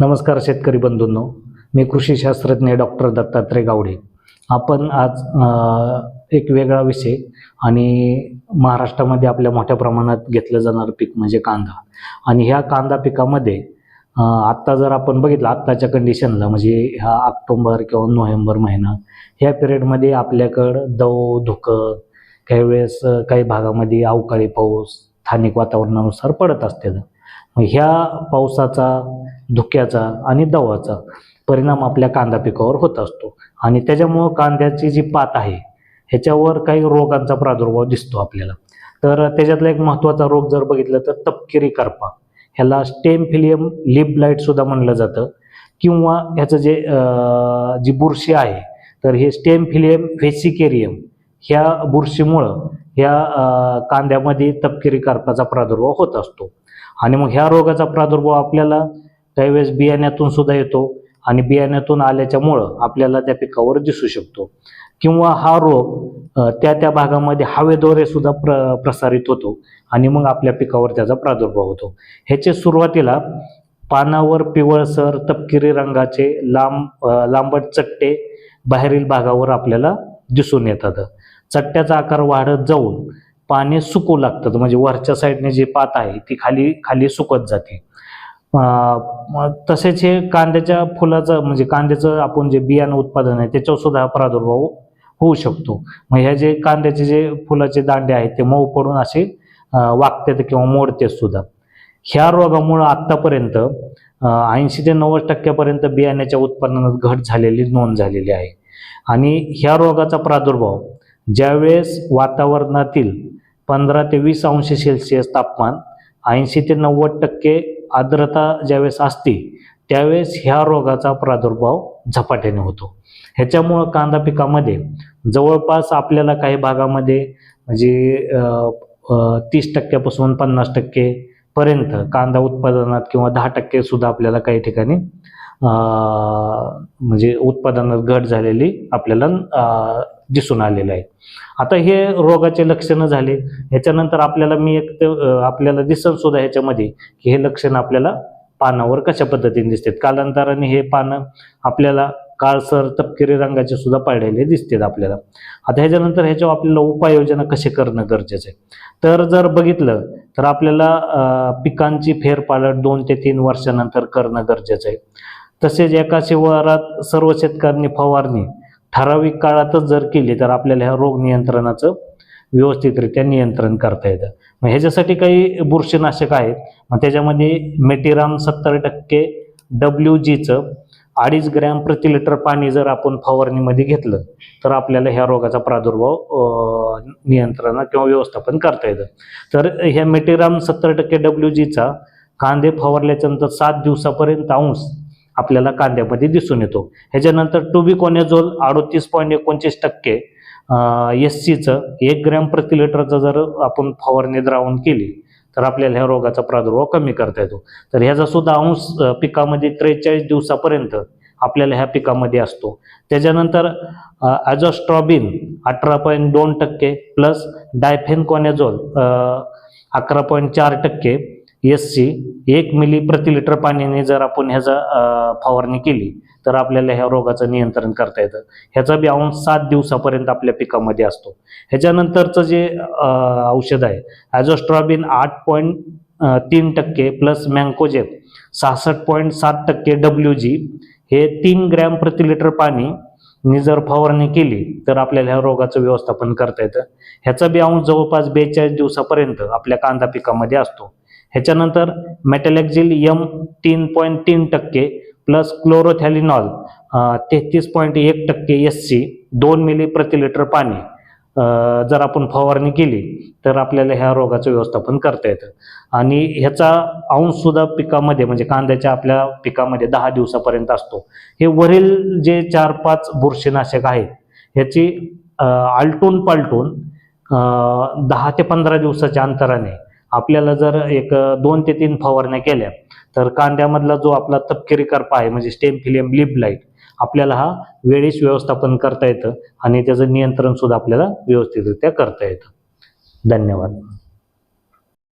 नमस्कार शेतकरी बंधूंनो. मी कृषी शास्त्रज्ञ डॉक्टर दत्तात्रय गावडे. आपण आज एक वेगळा विषय आणि महाराष्ट्रामध्ये आपल्या मोठ्या प्रमाणात घेतलं जाणारं पीक म्हणजे कांदा. आणि ह्या कांदा पिकामध्ये आत्ता जर आपण बघितलं आत्ताच्या कंडिशनला म्हणजे ह्या ऑक्टोबर किंवा नोव्हेंबर महिना ह्या पिरियडमध्ये आपल्याकडं दव धुकं काही वेळेस काही भागामध्ये अवकाळी पाऊस स्थानिक वातावरणानुसार पडत असते. मग ह्या पावसाचा धुक्याचा आणि दवाचा परिणाम आपल्या कांदा पिकावर होत असतो. आणि त्याच्यामुळं कांद्याची जी पात आहे ह्याच्यावर काही रोगांचा प्रादुर्भाव दिसतो आपल्याला. तर त्याच्यातला एक महत्त्वाचा रोग जर बघितलं तर तपकिरी करपा. ह्याला स्टेम फिलियम लिप ब्लाइट सुद्धा म्हणलं जातं. किंवा ह्याचं जे जी बुरशी आहे तर हे स्टेम फिलियम फेसिकेरियम ह्या बुरशीमुळं ह्या कांद्यामध्ये तपकिरी करपाचा प्रादुर्भाव होत असतो. आणि मग ह्या रोगाचा प्रादुर्भाव आपल्याला काही वेळेस बियाण्यातून सुद्धा येतो आणि बियाण्यातून आल्याच्यामुळं आपल्याला त्या पिकावर दिसू शकतो. किंवा हा रोग त्या त्या भागामध्ये हवेद्वारे सुद्धा प्र प्रसारित होतो आणि मग आपल्या पिकावर त्याचा प्रादुर्भाव होतो. ह्याचे सुरुवातीला पानावर पिवळसर तपकिरी रंगाचे लांब लांबट चट्टे बाहेरील भागावर आपल्याला दिसून येतात. चट्ट्याचा आकार वाढत जाऊन पाने सुकू लागतात. म्हणजे वरच्या साईडने जी पात आहे ती खाली खाली सुकत जाते. तसेच हे कांद्याच्या फुलाचं म्हणजे कांद्याचं आपण जे बियाणं उत्पादन आहे त्याच्यावर सुद्धा हा प्रादुर्भाव होऊ शकतो. मग ह्या जे कांद्याचे जे फुलाचे दांडे आहेत ते मऊ पडून असे वागतात किंवा मोडते सुद्धा. ह्या रोगामुळं आत्तापर्यंत ऐंशी ते नव्वद टक्क्यापर्यंत बियाण्याच्या उत्पन्नात घट झालेली नोंद झालेली आहे. आणि ह्या रोगाचा प्रादुर्भाव ज्यावेळेस वातावरणातील पंधरा ते वीस अंश सेल्सिअस तापमान ऐंशी ते नव्वद टक्के आर्द्रता ज्यावेळेस असते त्यावेळेस ह्या रोगाचा प्रादुर्भाव झपाट्याने होतो. ह्याच्यामुळं कांदा पिकामध्ये जवळपास आपल्याला काही भागामध्ये म्हणजे तीस टक्क्यापासून पन्नास टक्के पर्यंत कांदा उत्पादनात किंवा दहा टक्के सुद्धा आपल्याला काही ठिकाणी म्हणजे उत्पादनात घट झालेली आपल्याला दिसून आलेलं आहे. आता हे रोगाचे लक्षणं झाले. ह्याच्यानंतर आपल्याला मी एक आपल्याला दिसन सुद्धा ह्याच्यामध्ये की हे लक्षण आपल्याला पानावर कशा पद्धतीने दिसतात. कालांतराने हे पानं आपल्याला काळसर तपकिरी रंगाचे सुद्धा पडलेले दिसतात आपल्याला. आता ह्याच्यानंतर ह्याच्यावर आपल्याला उपाययोजना कसे करणं गरजेचं आहे? तर जर बघितलं तर आपल्याला पिकांची फेरपालट दोन ते तीन वर्षानंतर करणं गरजेचं आहे. तसेच एका शिवारात सर्व शेतकऱ्यांनी फवारणी ठराविक काळातच जर केली तर आपल्याला ह्या रोग नियंत्रणाचं व्यवस्थितरित्या नियंत्रण करता येतं. मग ह्याच्यासाठी काही बुरशीनाशक आहेत. मग त्याच्यामध्ये मेटिराम सत्तर टक्के डब्ल्यू जीचं अडीच ग्रॅम प्रति लिटर पाणी जर आपण फवारणीमध्ये घेतलं तर आपल्याला ह्या रोगाचा प्रादुर्भाव नियंत्रणा किंवा व्यवस्थापन करता येतं. तर ह्या मेटिराम सत्तर टक्के डब्ल्यू जीचा कांदे फवारल्याच्यानंतर सात दिवसापर्यंत अंश आपल्याला कांद्यामध्ये दिसून येतो. ह्याच्यानंतर टुबिकोनेझोल अडोतीस पॉईंट एकोणतीस टक्के एस सीचं एक ग्रॅम प्रति लिटरचं जर आपण फवारणी द्रावण केली तर आपल्याला ह्या रोगाचा प्रादुर्भाव कमी करता येतो. तर ह्याचा सुद्धा अंश पिकामध्ये त्रेचाळीस दिवसापर्यंत आपल्याला ह्या पिकामध्ये असतो. त्याच्यानंतर ॲझॉस्ट्रॉबिन अठरा पॉईंट दोन टक्के प्लस डायफेनकॉनेझोल अकरा पॉईंट चार टक्के एस सी एक मिली प्रति लिटर पाण्याने जर आपण ह्याचा फवारणी केली तर आपल्याला ह्या रोगाचं नियंत्रण करता येतं. ह्याचा बी अंश सात दिवसापर्यंत आपल्या पिकामध्ये असतो. ह्याच्यानंतरचं जे औषध आहे ॲझोस्ट्रॉबिन आठ पॉईंट तीन टक्के प्लस मँकोजेप सहासष्ट पॉईंट सात टक्के डब्ल्यू जी हे तीन ग्रॅम प्रति लिटर पाणी नी जर फवारणी केली तर आपल्याला ह्या रोगाचं व्यवस्थापन करता येतं. ह्याचा बी अंश जवळपास बेचाळीस दिवसापर्यंत आपल्या कांदा पिकामध्ये असतो. ह्याच्यानंतर मेटॅलेक्झिल यम तीन पॉईंट तीन टक्के प्लस क्लोरोथॅलिनॉल तेहतीस पॉईंट एक टक्के एस सी दोन मिली प्रति लिटर पाणी जर आपण फवारणी केली तर आपल्याला ह्या रोगाचं व्यवस्थापन करता येतं. आणि ह्याचा अंशसुद्धा पिकामध्ये म्हणजे कांद्याच्या आपल्या पिकामध्ये दहा दिवसापर्यंत असतो. हे वरील जे चार पाच बुरशीनाशक आहेत ह्याची आलटून पालटून दहा ते पंधरा दिवसाच्या अंतराने आपल्याला जर एक दोन ते तीन फवारण्या केल्या तर कांद्यामधला जो आपला तपकिरी करपा आहे म्हणजे स्टेम फिलियम लिप लाइट आपल्याला हा वेळीच व्यवस्थापन करता येतं आणि त्याचं नियंत्रण सुद्धा आपल्याला व्यवस्थितरित्या करता येतं. धन्यवाद.